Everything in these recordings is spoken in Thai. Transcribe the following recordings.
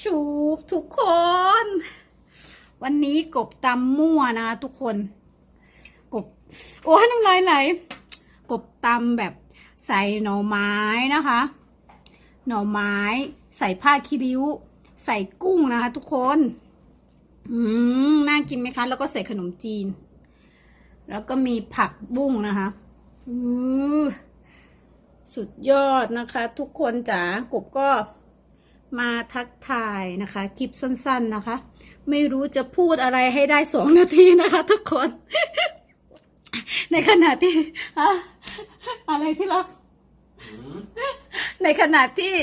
ชูบทุกคน วันนี้กบตำมั่วนะคะทุกคน กบ โอ้ยน้ำลายไหลกบตำแบบใส่หน่อไม้นะคะ หน่อไม้ ใส่ผ้าคีริ้ว ใส่กุ้งนะคะ ทุกคน อืมน่ากินไหมคะ แล้วก็ใส่ขนมจีน แล้วก็มีผักบุ้งนะคะอือสุดยอดนะคะ ทุกคนจ๋ากบก็ มาทักทายนะคะคลิปสั้น ๆนะคะ ไม่รู้จะพูดอะไรให้ได้สองนาทีนะคะ ทุกคน ในขณะที่อะอะไรที่รักในขณะที่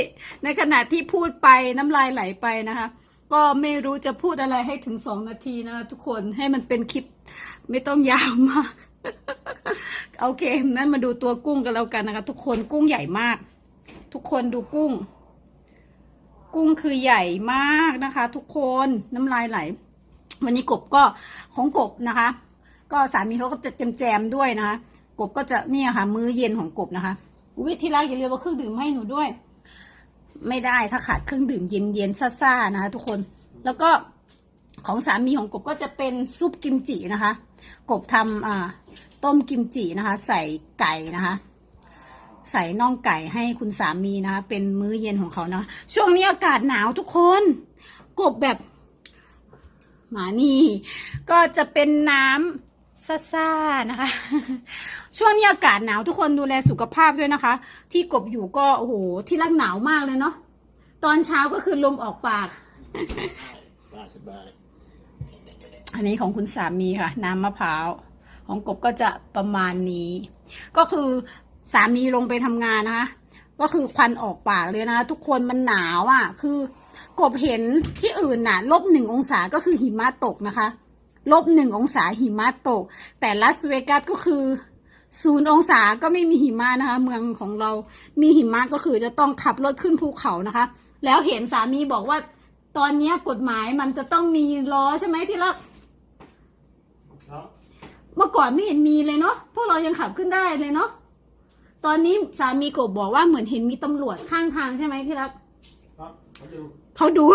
ในขณะที่พูดไปน้ำลายไหลไปนะคะ ก็ไม่รู้จะพูดอะไรให้ถึงสองนาทีนะคะทุกคนให้มันเป็นคลิปไม่ต้องยาวมากโอเคนั้นมาดูตัวกุ้งกันแล้วกันนะคะ ทุกคนกุ้งใหญ่มาก ทุกคนดูกุ้ง กุ้งคือใหญ่มากนะคะ ทุกคนน้ำลายไหล วันนี้กบก็ของกบนะคะ ก็สามีเขาก็จะแจมๆด้วยนะคะ กบก็จะเนี่ยค่ะ มื้อเย็นของกบนะคะวิที่รักอย่าลืมว่าเครื่องดื่มให้หนูด้วย ไม่ได้ถ้าขาดเครื่องดื่มเย็นๆซ่าๆนะคะ ทุกคนแล้วก็ของสามีของกบก็จะเป็นซุปกิมจินะคะ กบทำอ่าต้มกิมจินะคะ ใส่ไก่นะคะ ใส่น่องไก่ให้คุณสามีนะคะ เป็นมื้อเย็นของเขานะช่วงนี้อากาศหนาวทุกคน กบแบบ หมานี่ ก็จะเป็นน้ำซ่าๆนะคะ ช่วงนี้อากาศหนาวทุกคนดูแลสุขภาพด้วยนะคะ ที่กบอยู่ก็โอ้โหที่รักหนาวมากเลยเนาะตอนเช้าก็คือลมออกปากสบายอันนี้ของคุณสามีค่ะ น้ำมะพร้าวของกบก็จะประมาณนี้ ก็คือ สามีลงไปทำงานนะคะ ก็คือควันออกปากเลยนะคะทุกคนมันหนาวอะ คือกบเห็นที่อื่นน่ะลบหนึ่งองศาก็คือหิมะตกนะคะลบหนึ่งองศาหิมะตก แต่ลาสเวกัสก็คือศูนย์องศาก็ไม่มีหิมะนะคะ เมืองของเรามีหิมะก็คือจะต้องขับรถขึ้นภูเขานะคะ แล้วเห็นสามีบอกว่า ตอนเนี้ยกฎหมายมันจะต้องมีล้อใช่ไหมที่รักครับเมื่อก่อนไม่เห็นมีเลยเนาะพวกเรายังขับขึ้นได้เลยเนาะ ตอนนี้สามีกบบอกว่าเหมือนเห็นมีตำรวจข้างทางใช่ไหมที่รักครับมาดูเขาดู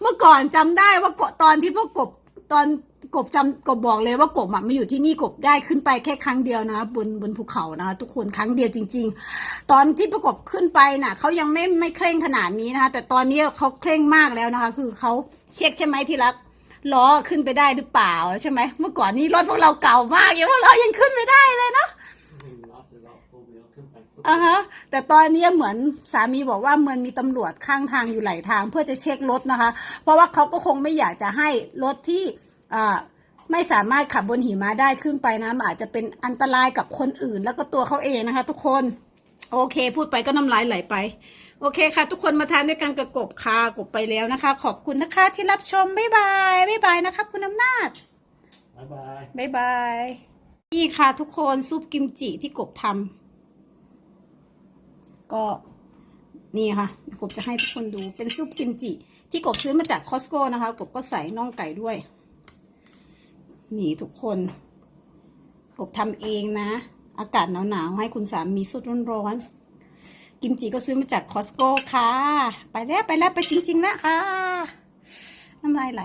เมื่อก่อนจำได้ว่าเกาะตอนที่พวกกบตอนกบจำกบบอกเลยว่ากบอะมาอยู่ที่นี่กบได้ขึ้นไปแค่ครั้งเดียวนะบนบนภูเขานะคะทุกคนครั้งเดียวจริง ๆ ตอนที่ประกบขึ้นไปน่ะเขายังไม่ไม่เคร่งขนาดนี้นะคะ แต่ตอนนี้เขาเคร่งมากแล้วนะคะ คือเขาเช็คใช่ไหมที่รักล้อขึ้นไปได้หรือเปล่าใช่ไหมเมื่อก่อนนี้รถพวกเราเก่ามากยังพวกเรายังขึ้นไม่ได้เลยเนาะ อ่าฮะ แต่ตอนนี้เหมือนสามีบอกว่าเหมือนมีตำรวจข้างทางอยู่หลายทาง เพื่อจะเช็ครถนะคะ เพราะว่าเขาก็คงไม่อยากจะให้รถที่อ่าไม่สามารถขับบนหิมะได้ขึ้นไปนะมันอาจจะเป็นอันตรายกับคนอื่น แล้วก็ตัวเขาเองนะคะ ทุกคน โอเค พูดไปก็น้ำลายไหลไป โอเคค่ะ ทุกคนมาทานด้วยกันกับกบค่ะกบไปแล้วนะคะ ขอบคุณนะคะที่รับชมบ๊ายบายบ๊ายบายนะคะคุณอำนาจบ๊ายบายบายบายนี่ค่ะทุกคนซุปกิมจิที่กบทำ ก็นี่ค่ะกบจะให้ทุกคนดูเป็นซุปกิมจิ ที่กบซื้อมาจากคอสโก้นะคะ กบก็ใส่น่องไก่ด้วย นี่ทุกคน กบทำเองนะ อากาศหนาวๆ ให้คุณสามีสดร้อนๆกิมจิก็ซื้อมาจากคอสโก้ค่ะ ไปแล้วไปแล้วไปจริงๆแล้วค่ะ น้ำลายไหล